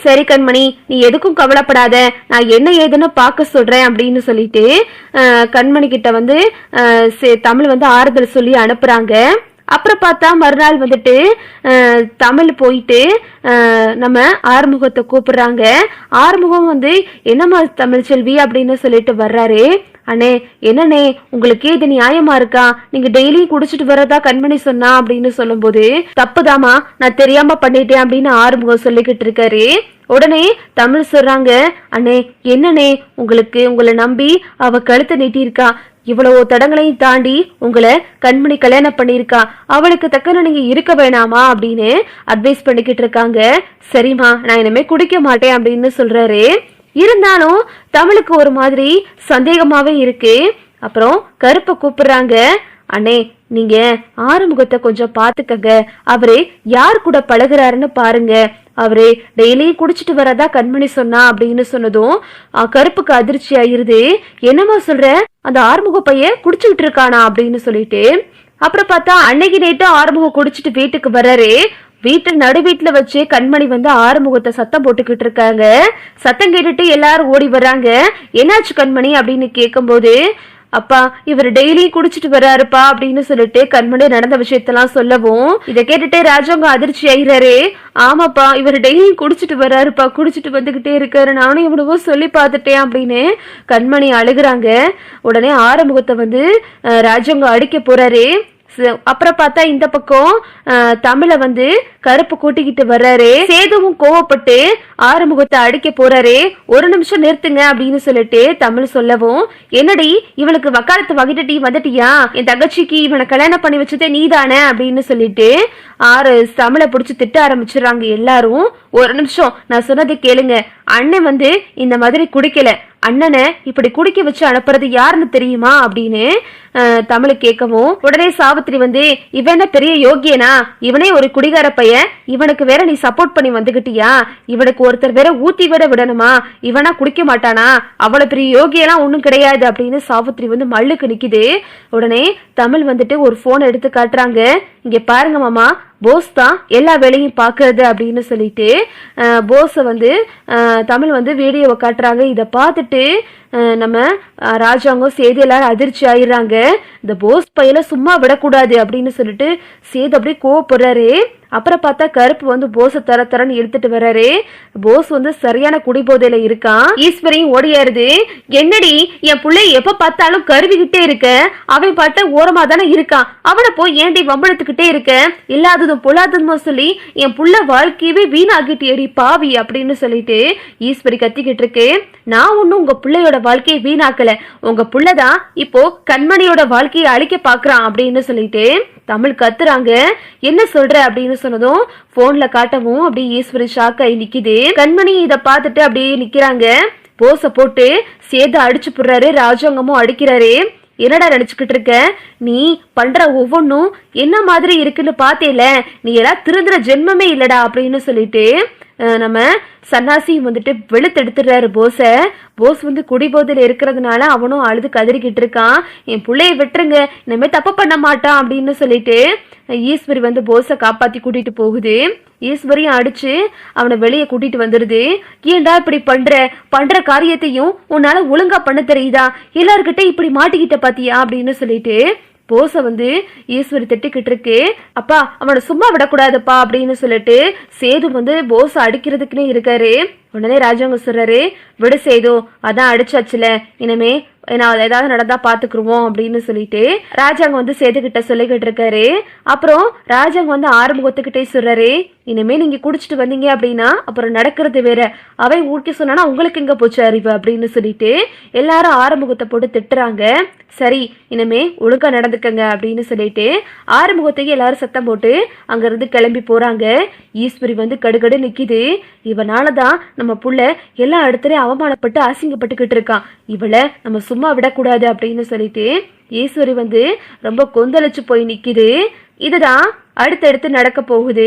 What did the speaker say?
சரி கண்மணி நீ எதுக்கும் கவலைப்படாத. நான் என்ன ஏதுன்னு பார்க்க சொல்றேன் அப்படின்னு சொல்லிட்டு கண்மணி கிட்ட வந்து சே- தமிழ் வந்து ஆறுதல் சொல்லி அனுப்புறாங்க. அப்புறம் பார்த்தா மறுநாள் வந்துட்டு தமிழ் போயிட்டு நம்ம ஆறுமுகத்தை கூப்பிடுறாங்க. ஆறுமுகம் வந்து என்னம்மா தமிழ் செல்வி? அப்படின்னு சொல்லிட்டு வர்றாரு. அண்ணே என்னண்ணே உங்களுக்கு இது நியாயமா இருக்கா? நீங்க டெய்லியும் குடிச்சிட்டு வரதா கண்மணி சொன்னா? அப்படின்னு சொல்லும்போது தப்புதாம்மா நான் தெரியாம பண்ணிட்டேன் அப்படின்னு ஆறுமுகம் சொல்லிக்கிட்டு இருக்காரு. உடனே தமிழ் சொல்றாங்க அண்ணே என்னண்ணே உங்களுக்கு உங்களை நம்பி அவ கழுத்தை நீட்டியிருக்கா? இவ்வளவு தடங்களையும் தாண்டி உங்களை கண்மணி கல்யாணம் பண்ணியிருக்கா. அவளுக்கு தக்கன நீங்க இருக்க வேணாமா அப்படின்னு அட்வைஸ் பண்ணிக்கிட்டு இருக்காங்க. சரிம்மா நான் இனிமே குடிக்க மாட்டேன் அப்படின்னு சொல்றாரு. இருந்தாலும் தமிழுக்கு ஒரு மாதிரி சந்தேகமாவே இருக்கு. அப்புறம் கருப்பை கூப்பிடுறாங்க. அண்ணே நீங்க ஆறுமுகத்தை கொஞ்சம் பாத்துக்கங்க அவரு யார் கூட பழகுறாருன்னு பாருங்க. அவரு டெய்லியும் குடிச்சிட்டு வரதா கண்மணி சொன்னா அப்படின்னு சொன்னதும் கருப்புக்கு அதிர்ச்சி ஆயிருது. என்னமா சொல்ற? அந்த ஆறுமுக பையன் குடிச்சுக்கிட்டு இருக்கானா? அப்படின்னு சொல்லிட்டு அப்புறம் பார்த்தா அன்னைக்கு நைட்டு ஆறுமுகம் குடிச்சிட்டு வீட்டுக்கு வர்றாரு. வீட்டு நடு வீட்டுல வச்சு கண்மணி வந்து ஆறுமுகத்தை சத்தம் போட்டுக்கிட்டு இருக்காங்க. சத்தம் கேட்டுட்டு எல்லாரும் ஓடி வர்றாங்க. என்னாச்சு கண்மணி? அப்படின்னு கேட்கும்போது அப்பா இவர் டெய்லி குடிச்சிட்டு வர்றாருப்பா அப்படின்னு சொல்லிட்டு கண்மணி நடந்த விஷயத்தெல்லாம் சொல்லவும் இதை கேட்டுட்டே ராஜாங்க அதிர்ச்சி ஆயிறாரு. ஆமாப்பா இவர் டெய்லி குடிச்சிட்டு வர்றாருப்பா குடிச்சிட்டு வந்துகிட்டே இருக்காரு நானும் எவ்வளவோ சொல்லி பார்த்துட்டேன் அப்படின்னு கண்மணி அழுகுறாங்க. உடனே ஆரம்பத்தை வந்து ராஜாங்க அடிக்க போறாரு. அப்புறம் பார்த்தா இந்த பக்கம் தமிழ தமிழை வந்து கருப்பு கூட்டிக்கிட்டு வர்றாரு. சேதுவும் கோவப்பட்டு ஆறுமுகத்தை அடிக்க போறாரு. ஒரு நிமிஷம் நிறுத்துங்க அப்படின்னு சொல்லிட்டு தமிழ் சொல்லவும் என்னடி இவளுக்கு வக்காலத்து வகிட்டு வந்துட்டியா? என் தங்கச்சிக்கு இவனை கல்யாணம் பண்ணி வச்சதே நீதானே அப்படின்னு சொல்லிட்டு ஆறு தமிழை பிடிச்சி திட்ட ஆரம்பிச்சிடுறாங்க எல்லாரும். ஒரு நிமிஷம் நான் சொன்னதை கேளுங்க. அண்ணன் வந்து இந்த மாதிரி குடிக்கல. அண்ணனை இப்படி குடிக்க வச்சு அனுப்புறது யாருன்னு தெரியுமா அப்படின்னு தமிழை தமிழ் கேட்கவும் உடனே சாவித்திரி வந்து இவன பெரிய யோகியனா? இவனே ஒரு குடிகார பையன். இவனுக்கு வேற நீ சப்போர்ட் பண்ணி வந்துகிட்டியா? இவனுக்கு ஒருத்தர் வேற ஊத்தி வேற விடணுமா? இவனா குடிக்க மாட்டானா? அவ்வளவு பெரிய யோகியெல்லாம் ஒன்றும் கிடையாது. அப்படின்னு சாவித்திரி வந்து மல்லுக்கு நிக்குது. உடனே தமிழ் வந்துட்டு ஒரு போன் எடுத்து காட்டுறாங்க. இங்க பாருங்க மாமா போஸ் தான் எல்லா வேலையும் பார்க்கறது அப்படின்னு சொல்லிட்டு போஸை வந்து தமிழ் வந்து வீடியோவை காட்டுறாங்க. இதை பார்த்துட்டு நம்ம ராஜாங்கம் சேது எல்லாரும் அதிர்ச்சி ஆயிடுறாங்க. இந்த போஸ் பையில சும்மா விடக்கூடாது அப்படின்னு சொல்லிட்டு சேது அப்படியே கோவப்படுறாரு. அப்புறம் பார்த்தா கருப்பு வந்து போஸ் தர தரன்னு எடுத்துட்டு வர்றாரு. போஸ் வந்து சரியான குடிபோதையில இருக்கான். ஈஸ்வரியும் ஓடியாருது. என்னடி என் பிள்ளை எப்ப பார்த்தாலும் கருவிக்கிட்டே இருக்க? அவன் பார்த்தா ஓரமா தானே இருக்கான். அவனை போய் ஏன்டி வம்பளத்துக்கிட்டே இருக்க? இல்லாததும் பொல்லாததுமோ சொல்லி என் புள்ள வாழ்க்கையவே வீணாக்கிட்டேடி பாவி அப்படின்னு சொல்லிட்டு ஈஸ்வரி கத்திக்கிட்டு இருக்கு. நான் ஒன்னும் உங்க பிள்ளையோட வாழ்க்கையை வீணாக்கல. உங்க புள்ளதான் இப்போ கண்மணியோட வாழ்க்கையை அழிக்க பாக்குறான் அப்படின்னு சொல்லிட்டு தமிழ் கத்துறாங்க. என்ன சொல்ற அப்படின்னு சொன்னதும் போன்ல காட்டவும் அப்படியே ஈஸ்வரி ஷாக் ஆகி நிக்குது. கண்மணி இத பார்த்துட்டு அப்படியே நிக்கிறாங்க. போச போட்டு சேத அடிச்சு போடுறாரு ராஜாங்கமும் அடிக்கிறாரு. என்னடா நினைச்சுக்கிட்டு இருக்க? நீ பண்ற ஒவ்வொன்றும் என்ன மாதிரி இருக்குன்னு பார்த்தேல. நீ எல்லாம் திருந்துற ஜென்மமே இல்லடா அப்படின்னு சொல்லிட்டு நம்ம சன்னாசி வந்துட்டு வெளுத்தெடுத்துடுறாரு போஸை. போஸ் வந்து குடிபோதையில் இருக்கிறதுனால அவனும் அழுது கதறிக்கிட்டு இருக்கான். என் பிள்ளைய விட்டுருங்க இனிமே தப்பு பண்ண மாட்டான் அப்படின்னு சொல்லிட்டு ஈஸ்வரி வந்து போஸை காப்பாற்றி கூட்டிட்டு போகுது. ஈஸ்வரியும் அடிச்சு அவனை வெளியே கூட்டிட்டு வந்துடுது ஏண்டா இப்படி பண்ற? பண்ற காரியத்தையும் உன்னால ஒழுங்கா பண்ண தெரியுதா? எல்லார்கிட்ட இப்படி மாட்டிக்கிட்ட பாத்தியா? அப்படின்னு சொல்லிட்டு போஸை வந்து ஈஸ்வரி திட்டிக்கிட்டு இருக்கு அப்பா அவனை சும்மா விடக்கூடாதுப்பா அப்படின்னு சொல்லிட்டு சேது வந்து போஸை அடிக்கிறதுக்குன்னு இருக்காரு. உடனே ராஜாங்க சொல்றாரு விடு சேது அதான் அடிச்சாச்சுல. இனிமே நான் ஏதாவது நடந்தா பாத்துக்குருவோம் அப்படின்னு சொல்லிட்டு ராஜாங்க வந்து சேதுகிட்ட சொல்லிக்கிட்டு இருக்காரு அப்புறம் ராஜாங்க வந்து ஆறுமுகத்துக்கிட்டே சொல்றாரு இனிமே நீங்க குடிச்சிட்டு வந்தீங்க அப்படின்னா அப்புறம் நடக்கிறது வேற. அவன் ஊட்டி சொன்னானா உங்களுக்கு எங்க போச்சு அறிவு? அப்படின்னு சொல்லிட்டு எல்லாரும் ஆறுமுகத்தை போட்டு திட்டுறாங்க. சரி இனிமே ஒழுங்கா நடந்துக்கங்க அப்படின்னு சொல்லிட்டு ஆறுமுகத்தையும் எல்லாரும் சத்தம் போட்டு அங்கேருந்து கிளம்பி போறாங்க. ஈஸ்வரி வந்து கடுகடு நிக்குது. இவனால தான் நம்ம புள்ள எல்லா இடத்துலயும் அவமானப்பட்டு அசிங்கப்பட்டுக்கிட்டு இருக்கான் இவளை நம்ம சும்மா விடக்கூடாது அப்படின்னு சொல்லிட்டு ஈஸ்வரி வந்து ரொம்ப கொந்தளிச்சு போய் நிக்குது. இதுதான் அடுத்தடுத்து நடக்க போகுது.